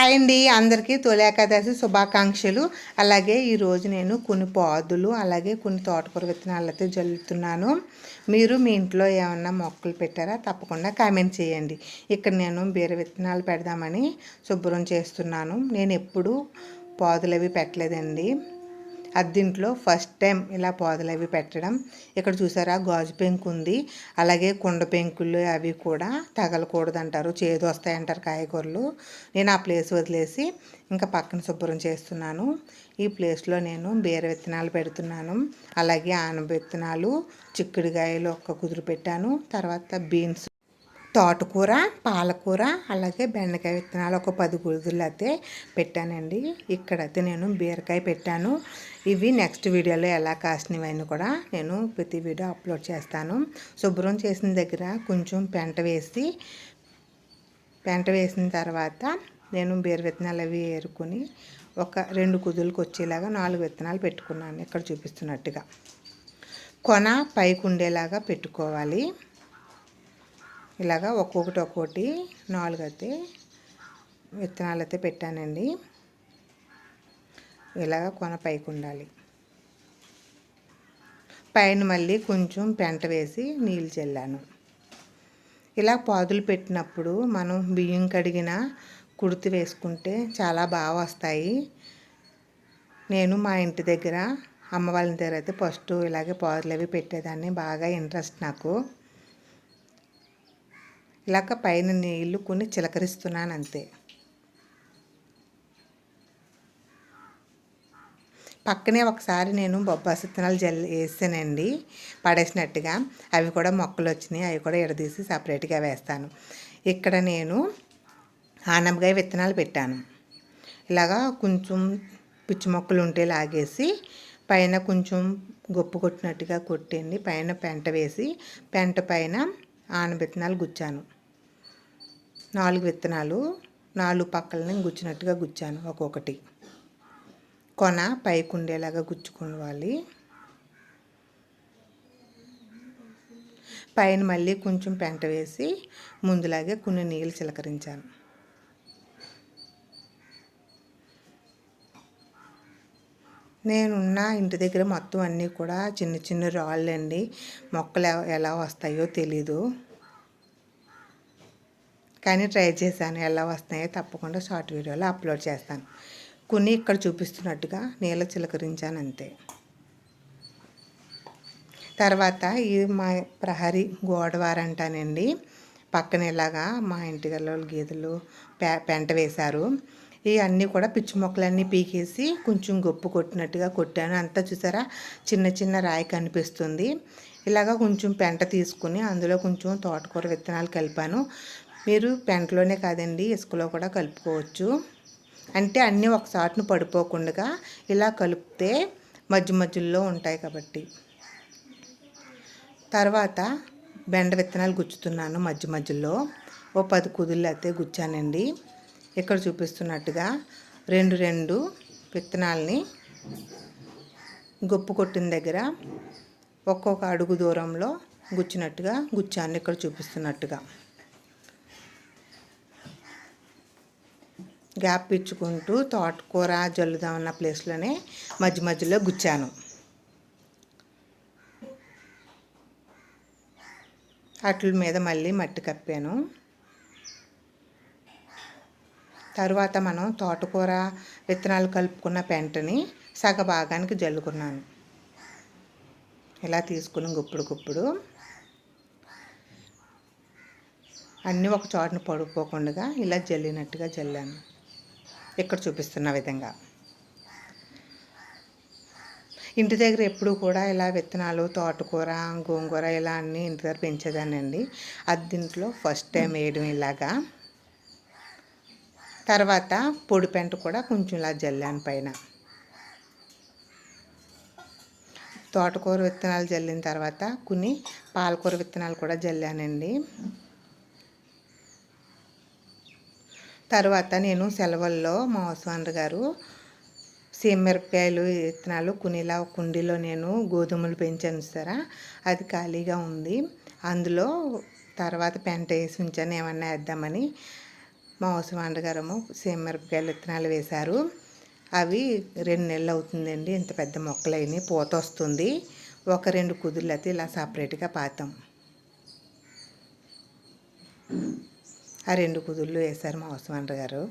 Hi అండి. అందరికీ తొలి ఏకాదశి శుభాకాంక్షలు. అలాగే ఈరోజు నేను కొన్ని పాదులు అలాగే కొన్ని తోటకూర విత్తనాలు అయితే జల్లుతున్నాను. మీరు మీ ఇంట్లో ఏమన్నా మొక్కలు పెట్టారా? తప్పకుండా కామెంట్ చేయండి. ఇక్కడ నేను బీర విత్తనాలు పెడదామని శుభ్రం చేస్తున్నాను. నేను ఎప్పుడు పాదులు అవి పెట్టలేదండి. అద్దింట్లో ఫస్ట్ టైం ఇలా పోదలు అవి పెట్టడం. ఇక్కడ చూసారా? గాజు పెంకు ఉంది. అలాగే కుండ పెంకులు అవి కూడా తగలకూడదు అంటారు చేదు వస్తాయంటారు కాయగూరలు. నేను ఆ ప్లేస్ వదిలేసి ఇంకా పక్కన శుభ్రం చేస్తున్నాను. ఈ ప్లేస్లో నేను బీర విత్తనాలు పెడుతున్నాను. అలాగే ఆనబ విత్తనాలు చిక్కుడుగాయలు ఒక్క కుదురు పెట్టాను. తర్వాత బీన్స్ తోటకూర పాలకూర అలాగే బెండకాయ విత్తనాలు ఒక పది గురుదులు అయితే పెట్టానండి. ఇక్కడైతే నేను బీరకాయ పెట్టాను. ఇవి నెక్స్ట్ వీడియోలో ఎలా కాసినవన్నీ కూడా నేను ప్రతి వీడియో అప్లోడ్ చేస్తాను. శుభ్రం చేసిన దగ్గర కొంచెం పెంట వేసి పెంట వేసిన తర్వాత నేను బీర విత్తనాలు అవి ఏరుకొని ఒక రెండు కుదులకు వచ్చేలాగా నాలుగు విత్తనాలు పెట్టుకున్నాను. ఇక్కడ చూపిస్తున్నట్టుగా. కొన పైకి ఉండేలాగా పెట్టుకోవాలి. ఇలాగా ఒక్కొక్కటి ఒక్కొక్కటి నాలుగు అయితే విత్తనాలు అయితే పెట్టానండి. ఇలాగ కొన పైకి ఉండాలి పైన మళ్ళీ కొంచెం పెంట వేసి నీళ్ళు చల్లాను. ఇలా పాదులు పెట్టినప్పుడు మనం బియ్యం కడిగిన కుడితి వేసుకుంటే చాలా బాగా వస్తాయి. నేను మా ఇంటి దగ్గర అమ్మ వాళ్ళ దగ్గర అయితే ఫస్ట్ ఇలాగే పాదులు అవి పెట్టేదాన్ని. బాగా ఇంట్రెస్ట్ నాకు. ఇలాగ పైన నీళ్ళు కొన్ని చిలకరిస్తున్నాను అంతే పక్కనే ఒకసారి నేను బొబ్బాసు విత్తనాలు జల్ వేసానండి పడేసినట్టుగా. అవి కూడా మొక్కలు వచ్చినాయి అవి కూడా ఎడదీసి సపరేట్గా వేస్తాను. ఇక్కడ నేను ఆనపకాయ విత్తనాలు పెట్టాను. ఇలాగా కొంచెం పిచ్చి మొక్కలు ఉంటే లాగేసి పైన కొంచెం గొప్పు కొట్టినట్టుగా కొట్టండి పైన పెంట వేసి పెంట పైన ఆన విత్తనాలు గుచ్చాను. నాలుగు విత్తనాలు నాలుగు పక్కలని గుచ్చినట్టుగా గుచ్చాను ఒక్కొక్కటి. కొన పైకి ఉండేలాగా గుచ్చుకోవాలి. పైన మళ్ళీ కొంచెం పెంట వేసి ముందులాగే కొన్ని నీళ్ళు చిలకరించాను. నేనున్న ఇంటి దగ్గర మొత్తం అన్నీ కూడా చిన్న చిన్న రాళ్ళు అండి మొక్కలు ఎలా వస్తాయో తెలీదు. కానీ ట్రై చేశాను. ఎలా వస్తాయో తప్పకుండా షార్ట్ వీడియోలో అప్లోడ్ చేస్తాను. కొన్ని ఇక్కడ చూపిస్తున్నట్టుగా నీళ్ళ చిలకరించాను అంతే. తర్వాత ఇది మా ప్రహరీ గోడవారంటానండి. పక్కన ఇలాగా మా ఇంటి గల గీతలు పెంట వేశారు. ఇవన్నీ కూడా పిచ్చి మొక్కలన్నీ పీకేసి కొంచెం గొప్పు కొట్టినట్టుగా కొట్టాను. అంతా చూసారా? చిన్న చిన్న రాయి కనిపిస్తుంది. ఇలాగా కొంచెం పెంట తీసుకుని అందులో కొంచెం తోటకూర విత్తనాలు కలిపాను. మీరు పెంటలోనే కాదండి ఇసుకలో కూడా కలుపుకోవచ్చు. అంటే అన్నీ ఒకసారిని పడిపోకుండా ఇలా కలిపితే మధ్య మధ్యలో ఉంటాయి కాబట్టి. తర్వాత బెండ విత్తనాలు గుచ్చుతున్నాను మధ్య మధ్యలో. ఓ పది కుదుళ్ళు అయితే గుచ్చానండి. ఇక్కడ చూపిస్తున్నట్టుగా రెండు రెండు విత్తనాలని గొప్పు కొట్టిన దగ్గర ఒక్కొక్క అడుగు దూరంలో గుచ్చినట్టుగా గుచ్చాను ఇక్కడ చూపిస్తున్నట్టుగా. గ్యాప్ ఇచ్చుకుంటూ తోటకూర జల్లుదామన్న ప్లేస్లోనే మధ్య మధ్యలో గుచ్చాను. అట్ల మీద మళ్ళీ మట్టి కప్పాను. తర్వాత మనం తోటకూర విత్తనాలు కలుపుకున్న పెంటని సగ భాగానికి జల్లుకున్నాను. ఇలా తీసుకుని గుప్పుడు గుప్పుడు అన్నీ ఒక చోటను పడుకోకుండా ఇలా జల్లినట్టుగా జల్లాను. ఇక్కడ చూపిస్తున్న విధంగా. ఇంటి దగ్గర ఎప్పుడు కూడా ఇలా విత్తనాలు తోటకూర గోంగూర ఇలా అన్నీ ఇంటి దగ్గర పెంచేదానండి అది దీంట్లో ఫస్ట్ టైం వేయడం ఇలాగా. తర్వాత పొడి పెంట కూడా కొంచెం ఇలా జల్లాను పైన. తోటకూర విత్తనాలు జల్లిన తర్వాత కొన్ని పాలకూర విత్తనాలు కూడా జల్లానండి. తర్వాత నేను సెలవుల్లో మా హస్వాండ్ గారు సీమమిరపకాయలు విత్తనాలు కొనిలా కుండీలో నేను గోధుమలు పెంచాను సరా. అది ఖాళీగా ఉంది. అందులో తర్వాత పెంట వేసి ఉంచాను ఏమన్నా వేద్దామని. మా అవసరం సేమిరపకాయలు మిరపకాయలు విత్తనాలు వేశారు. అవి రెండు నెలలు అవుతుందండి. ఇంత పెద్ద మొక్కలు అయినాయి. పూత వస్తుంది. ఒక రెండు కుదుర్లు అయితే ఇలా సపరేట్గా పాతాం. ఆ రెండు కుదుర్లు వేశారు మా అవసరం గారు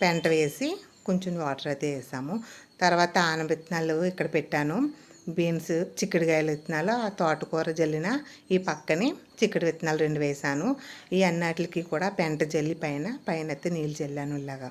పెంట వేసి కొంచెం వాటర్ అయితే వేసాము. తర్వాత ఆనబిత్తనాలు ఇక్కడ పెట్టాను. బీన్స్ చిక్కుడుకాయల విత్తనాలు ఆ తోటకూర జల్లిన ఈ పక్కనే చిక్కుడు విత్తనాలు రెండు వేసాను. ఈ అన్నిటికి కూడా పెంట జల్లి పైన పైన అయితే నీళ్ళు జల్లాను ఇలాగా.